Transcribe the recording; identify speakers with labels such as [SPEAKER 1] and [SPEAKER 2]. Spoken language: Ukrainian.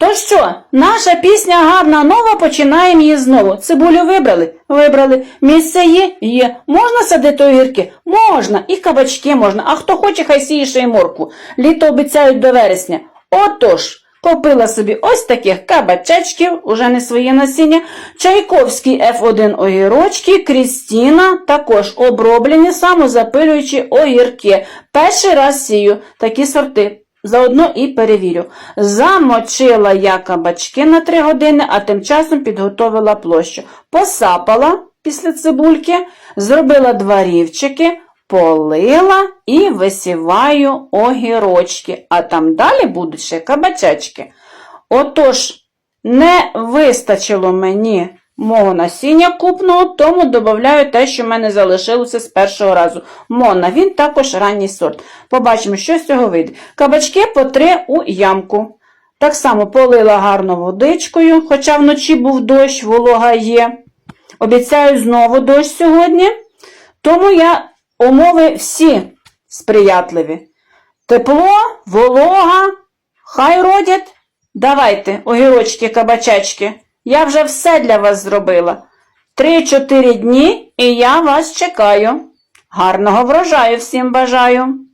[SPEAKER 1] То що, наша пісня гарна нова, починаємо її знову. Цибулю вибрали? Вибрали. Місце є? Є. Можна садити огірки? Можна. І кабачки можна. А хто хоче, хай сіє ще й морку. Літо обіцяють до вересня. Отож, купила собі ось таких кабачечків, уже не своє насіння, Чайковський F1 огірочки, Крістіна, також оброблені самозапилюючі огірки. Перший раз сію такі сорти. Заодно і перевірю. Замочила я кабачки на 3 години, а тим часом підготовила площу. Посапала після цибульки, зробила два рівчики, полила і висіваю огірочки. А там далі будуть ще кабачечки. Отож, не вистачило мені мого насіння купного, тому додаю те, що в мене залишилося з першого разу. Мона, він також ранній сорт. Побачимо, що з цього вийде. Кабачки по три у ямку. Так само полила гарно водичкою, хоча вночі був дощ, волога є. Обіцяю знову дощ сьогодні. Тому я умови всі сприятливі. Тепло, волога, хай родять. Давайте, огірочки, кабачечки. Я вже все для вас зробила. Три-чотири дні, і я вас чекаю. Гарного врожаю всім бажаю!